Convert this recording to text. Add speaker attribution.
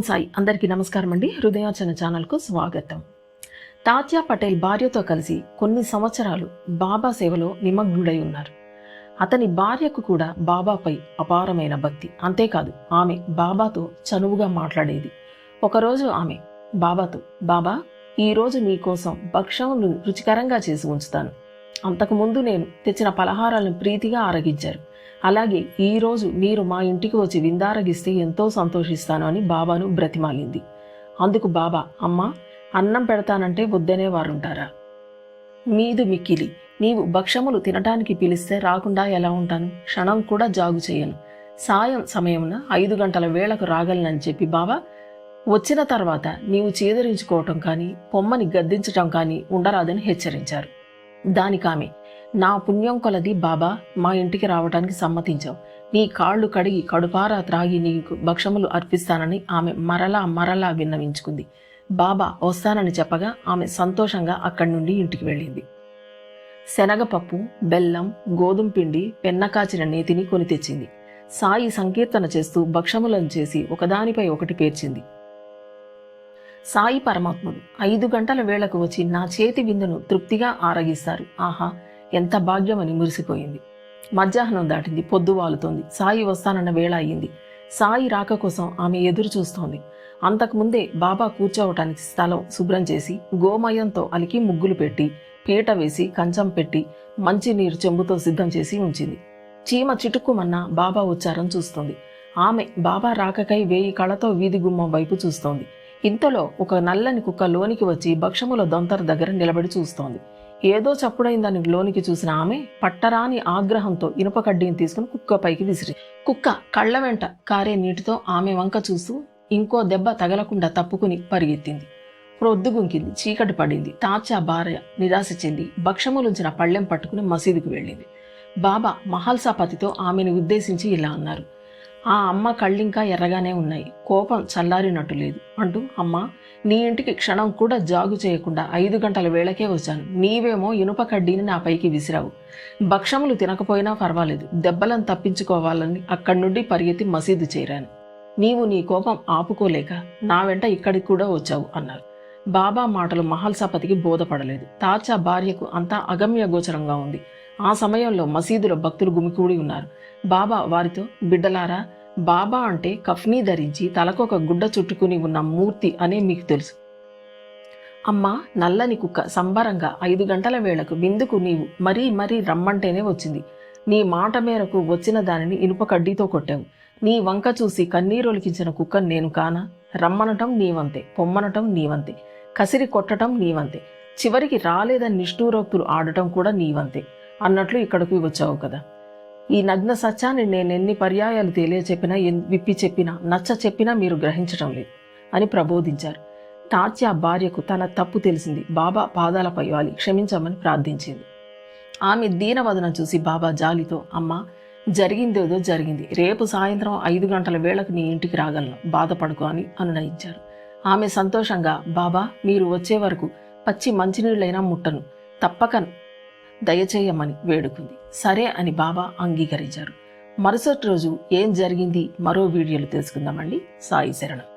Speaker 1: ఓం సాయి అందరికీ నమస్కారం అండి. హృదయాచన ఛానల్కు స్వాగతం. తాత్యా పటేల్ భార్యతో కలిసి కొన్ని సంవత్సరాలు బాబా సేవలో నిమగ్నుడై ఉన్నారు. అతని భార్యకు కూడా బాబాపై అపారమైన భక్తి. అంతేకాదు ఆమె బాబాతో చనువుగా మాట్లాడేది. ఒకరోజు ఆమె బాబాతో బాబా ఈరోజు మీకోసం భక్షములు రుచికరంగా చేసి ఉంచుతాను. అంతకుముందు నేను తెచ్చిన పలహారాలను ప్రీతిగా ఆరగించారు. అలాగే ఈరోజు మీరు మా ఇంటికి వచ్చి విందారగిస్తే ఎంతో సంతోషిస్తాను అని బాబాను బ్రతిమాలింది. అందుకు బాబా అమ్మ అన్నం పెడతానంటే వద్దనే వారుంటారా? మీదు మిక్కిలి నీవు భక్షములు తినటానికి పిలిస్తే రాకుండా ఎలా ఉంటాను? క్షణం కూడా జాగు చేయను. సాయం సమయమున ఐదు గంటల వేళకు రాగలనని చెప్పి బాబా వచ్చిన తర్వాత నీవు చేదరించుకోవటం కానీ పొమ్మని గద్దించటం కానీ ఉండరాదని హెచ్చరించారు. దానికామె నా పుణ్యం కొలది బాబా మా ఇంటికి రావటానికి సమ్మతించావు. నీ కాళ్ళు కడిగి కడుపారా త్రాగి నీకు భక్షములు అర్పిస్తానని ఆమె మరలా మరలా విన్నవించుకుంది. బాబా వస్తానని చెప్పగా ఆమె సంతోషంగా అక్కడి నుండి ఇంటికి వెళ్ళింది. శనగపప్పు బెల్లం గోధుమ పిండి పెన్నకాచిన నేతిని కొని తెచ్చింది. సాయి సంకీర్తన చేస్తూ భక్షములను చేసి ఒకదానిపై ఒకటి పేర్చింది. సాయి పరమాత్ముడు ఐదు గంటల వేళకు వచ్చి నా చేతి విందును తృప్తిగా ఆరగిస్తారు. ఆహా ఎంత భాగ్యం అని మురిసిపోయింది. మధ్యాహ్నం దాటింది పొద్దు వాలుతోంది సాయి వస్తానన్న వేళ అయ్యింది. సాయి రాక కోసం ఆమె ఎదురు చూస్తోంది. అంతకుముందే బాబా కూర్చోవటానికి స్థలం శుభ్రం చేసి గోమయంతో అలికి ముగ్గులు పెట్టి పీట వేసి కంచం పెట్టి మంచినీరు చెంబుతో సిద్ధం చేసి ఉంచింది. చీమ చిటుక్కుమన్నా బాబా వచ్చారని చూస్తోంది. ఆమె బాబా రాకకై వేయి కళతో వీధి గుమ్మం వైపు చూస్తోంది. ఇంతలో ఒక నల్లని కుక్క లోనికి వచ్చి భక్షముల దొంతర దగ్గర నిలబడి చూస్తోంది. ఏదో చప్పుడైందని లోనికి చూసిన ఆమె? పట్టరాని ఆగ్రహంతో ఇనుప కడ్డీని తీసుకుని కుక్క పైకి విసిరి. కుక్క కళ్ళ వెంట కారే నీటితో ఆమె వంక చూస్తూ ఇంకో దెబ్బ తగలకుండా తప్పుకుని పరిగెత్తింది. ప్రొద్దుగుంకింది చీకటి పడింది. తాచా భార్య నిరాశ చెంది భక్షములుంచిన పళ్ళెం పట్టుకుని మసీదుకు వెళ్ళింది. బాబా మహల్సాపతితో ఆమెను ఉద్దేశించి ఇలా అన్నారు. ఆ అమ్మ కళ్ళింకా ఎర్రగానే ఉన్నాయి. కోపం చల్లారినట్టు లేదు. అంటూ అమ్మ నీ ఇంటికి క్షణం కూడా జాగు చేయకుండా ఐదు గంటల వేళకే వచ్చాను. నీవేమో ఇనుప కడ్డీని నా పైకి విసిరావు. భక్షములు తినకపోయినా పర్వాలేదు. దెబ్బలను తప్పించుకోవాలని అక్కడి నుండి పరిగెత్తి మసీదు చేరాను. నీవు నీ కోపం ఆపుకోలేక నా వెంట ఇక్కడికి కూడా వచ్చావు అన్నారు. బాబా మాటలు మహల్సాపతికి బోధపడలేదు. తాచా భార్యకు అంతా అగమ్య గోచరంగా ఉంది. ఆ సమయంలో మసీదులో భక్తులు గుమికూడి ఉన్నారు. బాబా వారితో బిడ్డలారా బాబా అంటే కఫ్నీ ధరించి తలకొక గుడ్డ చుట్టుకుని ఉన్న మూర్తి అనే మీకు తెలుసు. అమ్మా నల్లని కుక్క సంబరంగా ఐదు గంటల వేళకు విందుకు నీవు మరీ మరీ రమ్మంటేనే వచ్చింది. నీ మాట మేరకు వచ్చిన దానిని ఇనుప కడ్డీతో కొట్టావు. నీ వంక చూసి కన్నీరొలికించిన కుక్క నేను కానా? రమ్మనటం నీవంతే పొమ్మనటం నీవంతే. కసిరి కొట్టటం నీవంతే. చివరికి రాలేదని నిష్ఠూరోక్తులు ఆడటం కూడా నీవంతే. అన్నట్లు ఇక్కడికి వచ్చావు కదా. ఈ నగ్న సత్యాన్ని నేను ఎన్ని పర్యాయాలు తెలియచెప్పినా విప్పి చెప్పినా నచ్చ చెప్పినా మీరు గ్రహించటం లేదు అని ప్రబోధించారు. తాత్యా భార్యకు తన తప్పు తెలిసింది. బాబా పాదాలపై వాలి క్షమించమని ప్రార్థించింది. ఆమె దీనవదనం చూసి బాబా జాలితో అమ్మ జరిగిందేదో జరిగింది. రేపు సాయంత్రం ఐదు గంటల వేళకు నీ ఇంటికి రాగలను బాధపడుకో అని అనునయించారు. ఆమె సంతోషంగా బాబా మీరు వచ్చే వరకు పచ్చి మంచినీళ్ళైనా ముట్టను. తప్పక దయచేయమని వేడుకుంది. సరే అని బాబా అంగీకరించారు. మరుసటి రోజు ఏం జరిగింది? మరో వీడియోలు తెలుసుకుందామండి. సాయి శరణం.